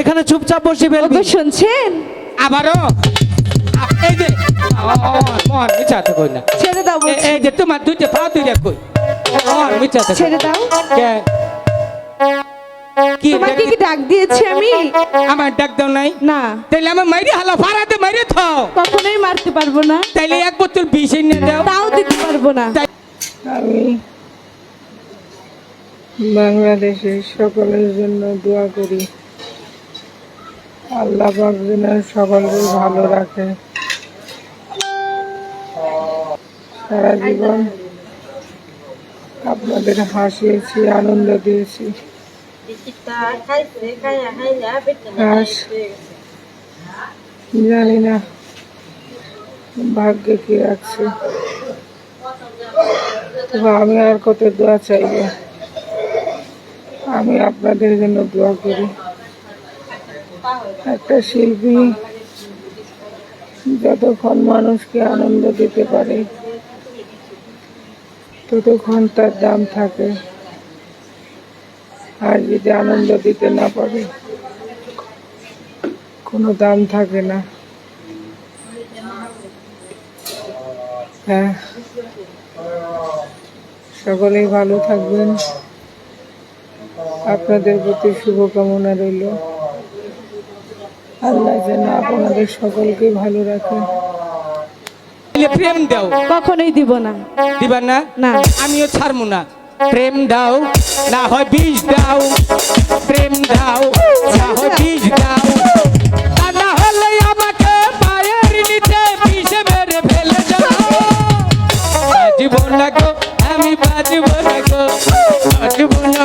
এখানে চুপচাপ বসে ফেলবি। শুনছেন? আবারও? এই যে মহান মিছাতে কই না? ছেড়ে দাও এই যে তোমার দুইটা পা দুইটা কই? মহান মিছাতে কই। ছেড়ে দাও। কে? কি তোমাকে কি ডাক দিয়েছি আমি? আমার ডাক দাও নাই? না। তাইলে আমার মাইরে হালা ফাড়াতে মাইরে থাও। কখনোই মারতে পারব না। তাইলে এক বোতল বিষ এনে দাও। তাও দিতে পারব না। আমি বাংলাদেশের সকলের জন্য দোয়া করি। আল্লাহ পাক সকলকে ভালো রাখে। সারা জীবন আপনাদের হাসিয়েছি, আনন্দ দিয়েছি। জানি না ভাগ্যে কি রাখছে আমি আর কত দোয়া চাইব। আমি আপনাদের জন্য দোয়া করি। একটা শিল্পী যতক্ষণ মানুষকে আনন্দ দিতে পারে, ততক্ষণ তার দাম থাকে। আর যদি আনন্দ দিতে না পারে, কোনো দাম থাকে না। হ্যাঁ সকলেই ভালো থাকবেন। আপনাদের প্রতি শুভকামনা রইল। আল্লাহ যেন আপনাদের সকলকে ভালো রাখে। প্রেম দাও। কখনোই দিব না। দিবা না? না। আমিও ছাড়বো না। প্রেম দাও না হয় বিষ দাও। প্রেম দাও না হয় বিষ দাও। তা না আমাকে পায়ের নিচে পিষে মেরে ফেলে দাও। বাজব না গো আমি বাজব না গো বাজব না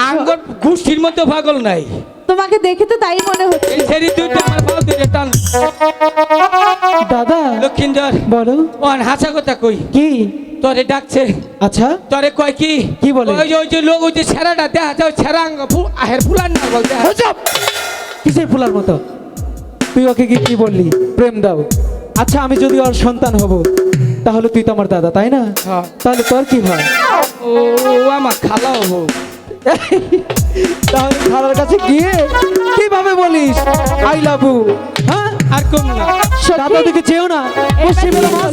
আঙ্গর গোষ্ঠীর মধ্যে পাগল নাই। তোমাকে দেখে তো তাই মনে হচ্ছে। আমার পাও দিয়ে টান। দাদা লক্ষিন্দর বলো। ওন হাসা কথা কই? কি? তোরে ডাকছে। আচ্ছা। তোরে কয় কি? কি বলে? ওই যে ওই যে লোক ওই যে ছেড়াটা দেখা যায় ছেড়া আঙ্গ ফু- আহের ফুলান না বলতে! কিসের ফুলার মতো? তুই ওকে কি কি বললি? প্রেম দাও। আচ্ছা আমি যদি ওর সন্তান হব তাহলে তুই তো আমার দাদা তাই না? হ্যাঁ। তাহলে তোর কি হয়? ও আমার খালা হব। তাহলে কাছে গিয়ে কীভাবে বলিস? আই লাভ ইউ হ্যাঁ? আর কম না। দাদা দিকে চেয়েও না। মাছ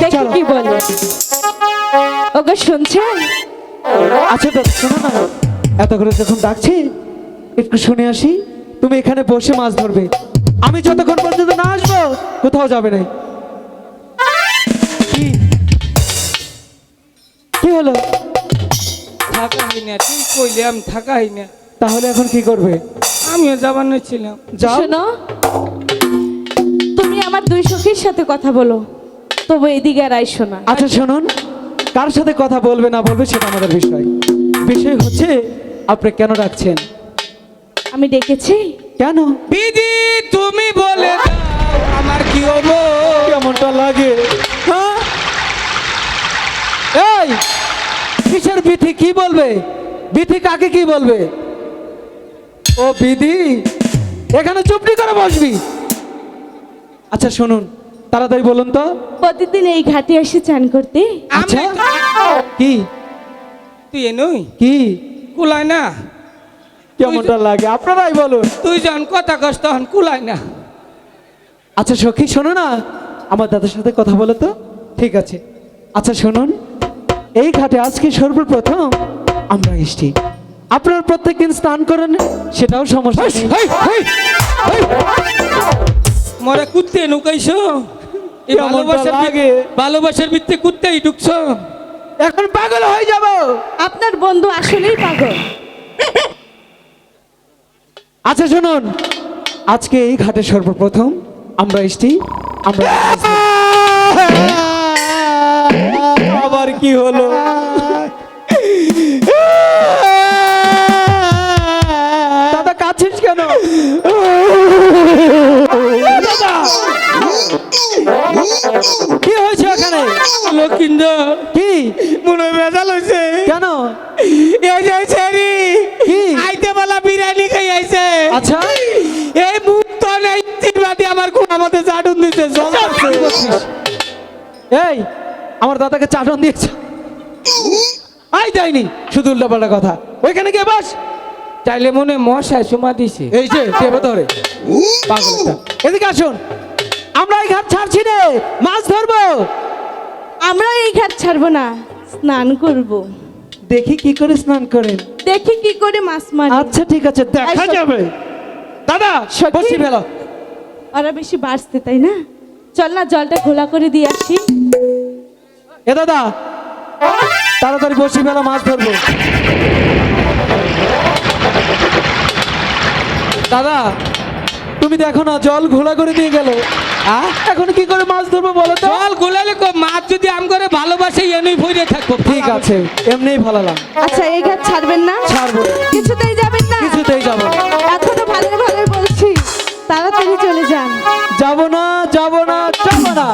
দেখি কি বলে। ওগো শুনছেন? আচ্ছা তো শোনো না। এত করে যখন ডাকছি একটু শুনে আসি তুমি এখানে বসে মাছ ধরবে। আমি যতক্ষণ পর্যন্ত না আসব কোথাও যাবে না। কি? কি হলো? থাকা হয় না তুই কইলে আমি থাকা হয় না তাহলে এখন কি করবে? আমিও যাবার ছিলাম। যাও। শোনো তুমি আমার দুই সখীর সাথে কথা বলো তবু এদিকে আর আইসো না। আচ্ছা শুনুন কার সাথে কথা বলবে না বলবে সেটা আমাদের বিষয়। বিষয় হচ্ছে আপনি কেন ডাকছেন? আমি ডেকেছি? কেন? বিধি তুমি বলে দাও আমার কি হব কেমনটা লাগে? হ্যাঁ? এই কিসের বিধি কি বলবে? বিধি কাকে কি বলবে? ও বিধি? এখানে চুপটি করে বসবি। আচ্ছা শুনুন তাড়াতাড়ি বলুন তো। প্রতিদিন এই ঘাটে এসে চান করতে? আচ্ছা। কি? তুই এ নই। কি? কুলায় না। কেমনটা লাগে? আপনারাই বলুন। তুই যখন কথা কস তখন কুলায় না। আচ্ছা সখী শোনো না। আমার দাদার সাথে কথা বলো তো। ঠিক আছে। আচ্ছা শুনুন। এই ঘাটে আজকে সর্বপ্রথম আমরা এসছি। আপনার প্রত্যেক দিন স্নান করেন সেটাও সমস্যা। মরে কুত্তে নুকাইছো? এই ভালোবাসার? ভিত- ভালোবাসার ভিত্তি কুত্তেই ঢুকছো? এখন পাগল হয়ে যাব। আপনার বন্ধু আসলেই পাগল। আচ্ছা শুনুন। আজকে এই ঘাটে সর্বপ্রথম আমরা এসছি। আমরা আবার কি হলো? দাদা কাঁদছিস কেন? কি হয়েছে ওখানে? লক্ষিন্দর কি? মনে হয় ভেজাল হয়েছে। কেন? এই যে ছেড়ি কি? আইতে বলা বিরিয়ানি খাই আইছে। আচ্ছা। এই মুক্ত নেই আমার কোনা জল এই আমার দাদাকে চাটন দিয়েছ। আই যায়নি শুধু উল্টাপাল্টা কথা। ওইখানে গিয়ে বাস। তাইলে মনে মশায় সমা দিছে। এই যে টেপে ধরে। পাগল এদিকে আসুন। আমরা এই ঘাট ছাড়ছি রে মাছ ধরবো। আমরা এই ঘাট ছাড়বো না স্নান করব। দেখি কি করে স্নান করেন। দেখি কি করে মাছ মারি। আচ্ছা ঠিক আছে দেখা যাবে। দাদা। বসি ফেলো। ওরা বেশি বাড়ছে তাই না? চল না জলটা ঘোলা করে দিয়ে আসি। এ দাদা তাড়াতাড়ি বসি ফেলো মাছ ধরবো। দাদা তুমি দেখো না জল ঘোলা করে দিয়ে গেল। এখন কি করে মাছ ধরবো বলো তো? জল গুলালে কো মাছ যদি আম করে ভালোবাসে এনেই ভরে থাকব। ঠিক আছে এমনিই ভালালাম আচ্ছা এই ঘাট ছাড়বেন না? ছাড়বো কিছুতেই যাবেন না? কিছুতেই যাব না। এখনও ভালো ভালো বলছি। তাড়াতাড়ি চলে যান। যাব না যাব না যাব না।